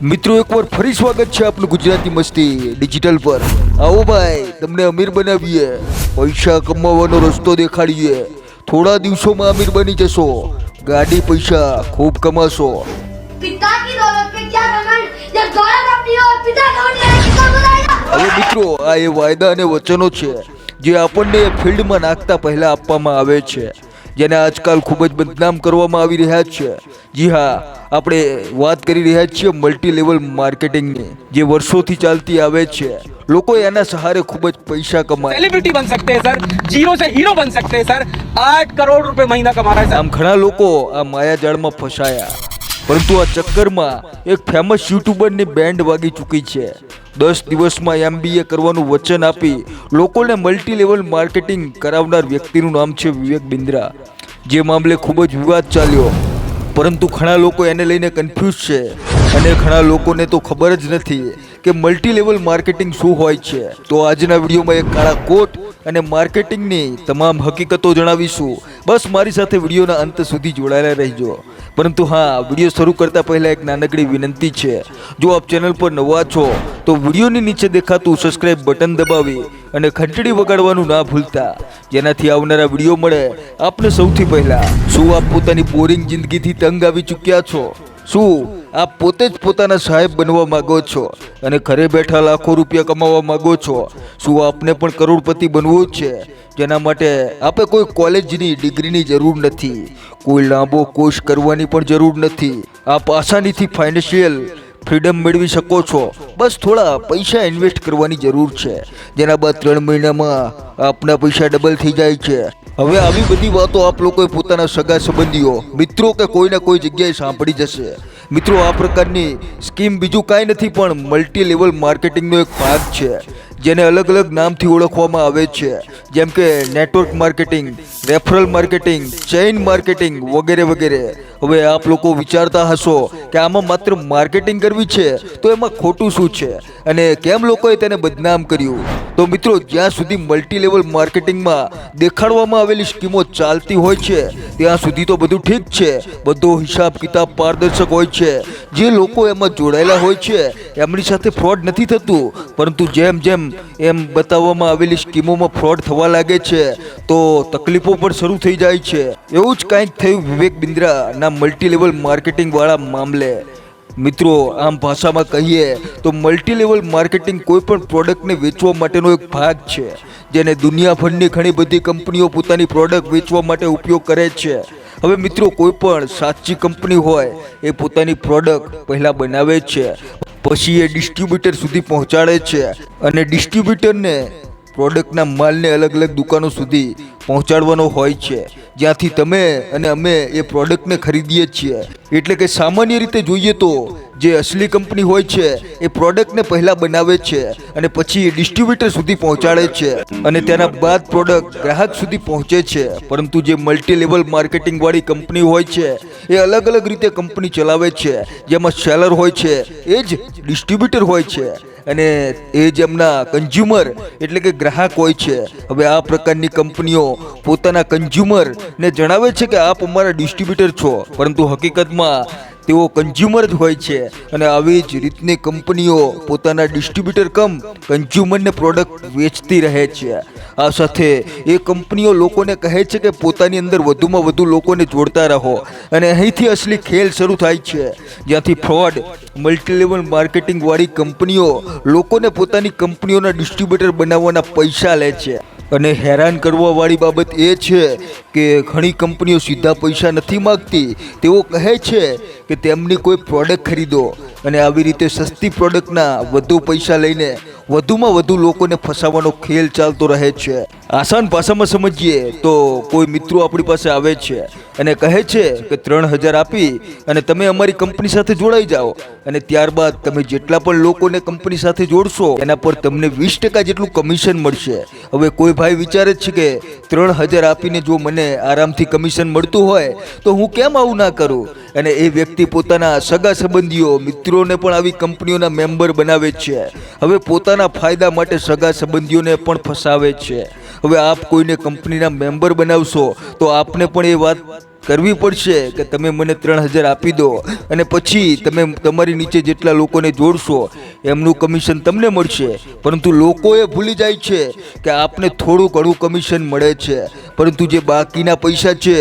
મિત્રો એકવાર ફરી સ્વાગત છે આપનું ગુજરાતી મસ્તી ડિજિટલ પર. આવો ભાઈ તમને અમીર બનાવીએ. પૈસા કમાવાનો રસ્તો દેખાડીએ. થોડા દિવસોમાં અમીર બની જશો. ગાડી પૈસા ખૂબ કમાશો. હવે મિત્રો આ એ વાયદા અને વચનો છે જે આપણને ફિલ્ડમાં નાખતા પહેલા આપવામાં આવે છે. જેને આજકાલ ખૂબ જ બદનામ કરવામાં આવી રહ્યા છે. જી હા આપણે વાત કરી રહ્યા છીએ મલ્ટી લેવલ માર્કેટિંગની જે વર્ષોથી ચાલતી આવે છે. લોકો એના સહારે ખૂબ જ પૈસા કમાય. સેલિબ્રિટી બન સકતે સર. જીરો સે હીરો બન સકતે સર. 8 કરોડ રૂપિયા મહિના કમા રહે આમ ઘણા લોકો આ માયાજાળમાં ફસાયા. પરંતુ આ ચક્કરમાં એક ફેમસ યુટ્યુબરની બેન્ડ વાગી ચૂકી છે. દસ દિવસમાં એમબીએ કરવાનું વચન આપી લોકોને મલ્ટી લેવલ માર્કેટિંગ કરાવનાર વ્યક્તિનું નામ છે વિવેક બિન્દ્રા જે મામલે ખૂબ જ વિવાદ ચાલ્યો. પરંતુ ઘણા લોકો એને લઈને કન્ફ્યુઝ છે. અને ઘણા લોકોને તો ખબર જ નથી. કે મલ્ટી લેવલ માર્કેટિંગ શું હોય છે? તો આજના વિડીયોમાં એક કાળા કોટ અને માર્કેટિંગની તમામ હકીકતો જણાવીશું. બસ મારી સાથે વિડીયોના અંત સુધી જોડાયેલા રહેજો. પરંતુ હા, વીડિયો શરૂ કરતા પહેલાં એક નાનકડી વિનંતી છે. જો આપ ચેનલ પર નવા છો, તો વિડીયોની નીચે દેખાતું સબસ્ક્રાઇબ બટન દબાવી અને ઘંટડી વગાડવાનું ના ભૂલતા. જેનાથી આવનારા વીડિયો મળે આપને સૌથી પહેલાં. શું આપ પોતાની બોરિંગ જિંદગીથી તંગ આવી ચૂક્યા છો? શું આપ પોતે જ પોતાના સાહેબ બનવા માગો છો અને ઘરે બેઠા લાખો રૂપિયા કમાવા માંગો છો? શું આપને પણ કરોડપતિ બનવું જ છે? જેના માટે આપે કોઈ કોલેજની ડિગ્રીની જરૂર નથી. કોઈ લાંબો કોર્સ કરવાની પણ જરૂર નથી. આપ આસાનીથી ફાઇનાન્શિયલ ફ્રીડમ મેળવી શકો છો. બસ થોડા પૈસા ઇન્વેસ્ટ કરવાની જરૂર છે. જેના બાદ ત્રણ મહિનામાં આપના પૈસા ડબલ થઈ જાય છે. હવે આવી બધી વાતો આપ લોકોએ પોતાના સગા સંબંધીઓ, મિત્રો કે કોઈને કોઈ જગ્યાએ સાંભળી જશે. મિત્રો, આ પ્રકારની સ્કીમ બીજું કાંઈ નથી, પણ મલ્ટી લેવલ માર્કેટિંગનો એક ભાગ છે, જેને અલગ અલગ નામથી ઓળખવામાં આવે છે. જેમ કે network marketing, referral marketing, chain marketing વગેરે વગેરે. હવે આપ લોકો વિચારતા હશો કે આમાં માત્ર માર્કેટિંગ કરવી છે, તો એમાં ખોટું શું છે? અને કેમ લોકોએ તેને બદનામ કર્યું? તો મિત્રો, જ્યાં સુધી મલ્ટી લેવલ માર્કેટિંગમાં દેખાડવામાં આવેલી સ્કીમો ચાલતી હોય છે, ત્યાં સુધી તો બધું ઠીક છે. બધો હિસાબ કિતાબ પારદર્શક હોય છે. જે લોકો એમાં જોડાયેલા હોય છે, એમની સાથે ફ્રોડ નથી થતું. પરંતુ જેમ જેમ એમ બતાવવામાં આવેલી સ્કીમોમાં ફ્રોડ થવા લાગે છે, તો તકલીફો પણ શરૂ થઈ જાય છે. એવું જ કાંઈક થયું વિવેક બિન્દ્રાના મલ્ટી લેવલ માર્કેટિંગવાળા મામલે. મિત્રો, આમ ભાષામાં કહીએ તો મલ્ટી લેવલ માર્કેટિંગ કોઈ પણ પ્રોડક્ટને વેચવા માટેનો એક ભાગ છે, જેને દુનિયાભરની ઘણી બધી કંપનીઓ પોતાની પ્રોડક્ટ વેચવા માટે ઉપયોગ કરે છે. હવે મિત્રો કોઈ પણ સાચી કંપની હોય, એ પોતાની પ્રોડક્ટ પહેલાં બનાવે છે, પછી એ ડિસ્ટ્રીબ્યુટર સુધી પહોંચાડે છે અને ડિસ્ટ્રીબ્યુટરને પ્રોડક્ટના માલને અલગ અલગ દુકાનો સુધી પહોંચાડવાનો હોય છે. જ્યાંથી તમે અને અમે એ પ્રોડક્ટને ખરીદીએ છીએ. એટલે કે સામાન્ય રીતે જોઈએ તો જે અસલી કંપની હોય છે, એ પ્રોડક્ટને પહેલાં બનાવે છે અને પછી એ ડિસ્ટ્રીબ્યુટર સુધી પહોંચાડે છે અને તેના બાદ પ્રોડક્ટ ગ્રાહક સુધી પહોંચે છે. પરંતુ જે મલ્ટી લેવલ માર્કેટિંગ વાળી કંપની હોય છે, એ અલગ અલગ રીતે કંપની ચલાવે છે. જેમાં સેલર હોય છે, એ જ ડિસ્ટ્રીબ્યુટર હોય છે. અને એ જ એમના કન્ઝ્યુમર એટલે કે ગ્રાહક હોય છે. હવે આ પ્રકારની કંપનીઓ પોતાના કન્ઝ્યુમરને જણાવે છે કે આપ અમારા ડિસ્ટ્રીબ્યુટર છો. પરંતુ હકીકતમાં તેઓ કન્ઝ્યુમર જ હોય છે. અને આવી જ રીતની કંપનીઓ પોતાના ડિસ્ટ્રીબ્યુટર કમ કન્ઝ્યુમરને પ્રોડક્ટ વેચતી રહે છે. આ સાથે એ કંપનીઓ લોકોને કહે છે કે પોતાની અંદર વધુમાં વધુ લોકોને જોડતા રહો. અને અહીંથી અસલી ખેલ શરૂ થાય છે. જ્યાંથી ફ્રોડ મલ્ટીલેવલ માર્કેટિંગવાળી કંપનીઓ લોકોને પોતાની કંપનીઓના ડિસ્ટ્રીબ્યુટર બનાવવાના પૈસા લે છે. અને હેરાન કરવા વાળી બાબત એ છે કે ઘણી કંપનીઓ સીધા પૈસા નથી માગતી. તેઓ કહે છે કે તેમની કોઈ પ્રોડક્ટ ખરીદો અને આવી રીતે સસ્તી પ્રોડક્ટના વધુ પૈસા લઈને વધુમાં વધુ લોકોને ફસાવાનો ખેલ ચાલતો રહે છે. આસાન ભાષામાં સમજીએ તો કોઈ મિત્રો આપણી પાસે આવે છે અને કહે છે કે ત્રણ હજાર આપી અને તમે અમારી કંપની સાથે જોડાઈ જાઓ. અને ત્યારબાદ તમે જેટલા પણ લોકોને કંપની સાથે જોડશો, એના પર તમને વીસ ટકા જેટલું કમિશન મળશે. હવે કોઈ ભાઈ વિચારે છે કે ત્રણ હજાર આપીને જો મને આરામથી કમિશન મળતું હોય, તો હું કેમ આવું ના કરું? અને એ વ્યક્તિ પોતાના સગા સંબંધીઓ, મિત્રોને પણ આવી કંપનીઓના મેમ્બર બનાવે છે. હવે પોતાના ફાયદા માટે સગા સંબંધીઓને પણ ફસાવે છે. હવે આપ કોઈને કંપનીના મેમ્બર બનાવશો, તો આપને પણ એ વાત કરવી પડશે કે તમે મને ત્રણ હજાર આપી દો. અને પછી તમે તમારી નીચે જેટલા લોકોને જોડશો, એમનું કમિશન તમને મળશે. પરંતુ લોકો એ ભૂલી જાય છે કે આપને થોડું ઘણું કમિશન મળે છે. પરંતુ જે બાકીના પૈસા છે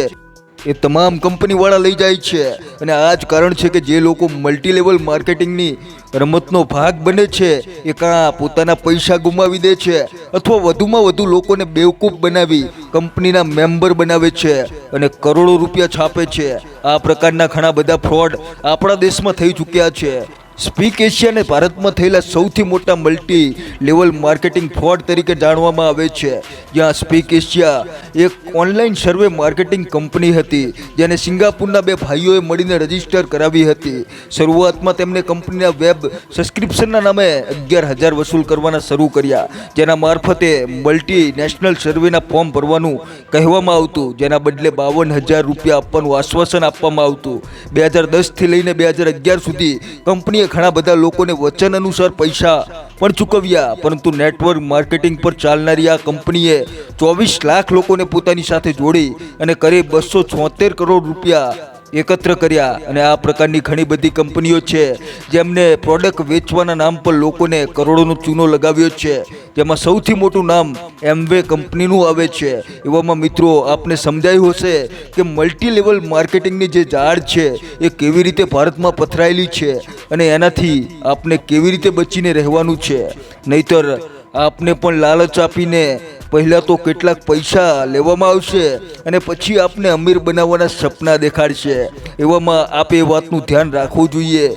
એ તમામ કંપનીવાળા લઈ જાય છે. અને આ જ કારણ છે કે જે લોકો મલ્ટી લેવલ માર્કેટિંગની રમતનો ભાગ બને છે, એ કાં પોતાના પૈસા ગુમાવી દે છે, અથવા વધુમાં વધુ લોકોને બેવકૂફ બનાવી કંપનીના મેમ્બર બનાવે છે અને કરોડો રૂપિયા છાપે છે. આ પ્રકારના ઘણા બધા ફ્રોડ આપણા દેશમાં થઈ ચૂક્યા છે. સ્પીક એશિયાને ભારતમાં થયેલા સૌથી મોટા મલ્ટી લેવલ માર્કેટિંગ ફ્રોડ તરીકે જાણવામાં આવે છે. જ્યાં સ્પીક એશિયા એક ઓનલાઈન સર્વે માર્કેટિંગ કંપની હતી, જેને સિંગાપુરના બે ભાઈઓએ મળીને રજિસ્ટર કરાવી હતી. શરૂઆતમાં તેમણે કંપનીના વેબ સબસ્ક્રિપ્શનના નામે અગિયાર હજાર વસૂલ કરવાના શરૂ કર્યા, જેના મારફતે મલ્ટી નેશનલ સર્વેના ફોર્મ ભરવાનું કહેવામાં આવતું, જેના બદલે બાવન હજાર રૂપિયા આપવાનું આશ્વાસન આપવામાં આવતું. બે હજાર દસથી લઈને બે હજાર અગિયાર સુધી કંપનીએ ઘણા બધા લોકોને વચન અનુસાર પૈસા પણ ચૂકવ્યા, પરંતુ નેટવર્ક માર્કેટિંગ પર ચાલનારી આ કંપનીએ ચોવીસ લાખ લોકોને પોતાની સાથે જોડી અને કરે બસો છોતેર કરોડ રૂપિયા એકત્ર કર્યા અને આ પ્રકારની ઘણી બધી કંપનીઓ છે, જેમને પ્રોડક્ટ વેચવાના નામ પર લોકોને કરોડોનો ચૂનો લગાવ્યો છે. જેમાં સૌથી મોટું નામ એમવે કંપનીનું આવે છે. એવામાં મિત્રો, આપને સમજાયું હશે કે મલ્ટી લેવલ માર્કેટિંગની જે ઝાડ છે, એ કેવી રીતે ભારતમાં પથરાયેલી છે અને એનાથી આપને કેવી રીતે બચીને રહેવાનું છે. નહીતર આપને પણ લાલચ આપીને પહેલાં તો કેટલાક પૈસા લેવામાં આવશે અને પછી આપને અમીર બનાવવાના સપના દેખાડશે. એવામાં આપ એ વાતનું ધ્યાન રાખવું જોઈએ.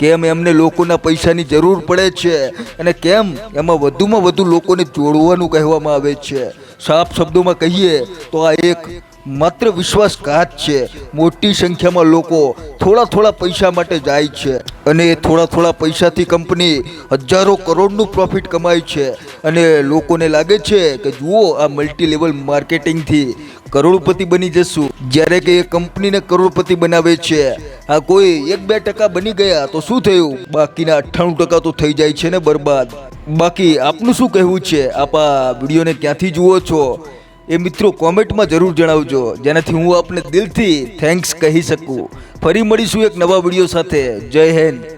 કેમ એમને લોકોના પૈસાની જરૂર પડે છે અને કેમ એમાં વધુમાં વધુ લોકોને જોડવાનું કહેવામાં આવે છે. સાફ શબ્દોમાં કહીએ તો આ એક માત્ર વિશ્વાસઘાત છે. મોટી સંખ્યામાં લોકો થોડા થોડા પૈસા માટે જાય છે અને એ થોડા થોડા પૈસાથી કંપની હજારો કરોડનું પ્રોફિટ કમાય છે. અને લોકોને લાગે છે કે જુઓ, આ મલ્ટી લેવલ માર્કેટિંગથી કરોડપતિ બની જશું. જ્યારે કે એ કંપનીને કરોડપતિ બનાવે છે. આ કોઈ એક બે ટકા બની ગયા તો શું થયું? બાકીના અઠ્ઠાણું ટકા તો થઈ જાય છે ને બરબાદ. બાકી આપનું શું કહેવું છે? આપ આ વિડીયોને ક્યાંથી જુઓ છો? એ મિત્રો કોમેન્ટમાં જરૂર જણાવજો, જેનાથી હું આપને દિલથી થેન્ક્સ કહી શકું. ફરી મળીશું એક નવા વીડિયો સાથે. જય હિન્દ.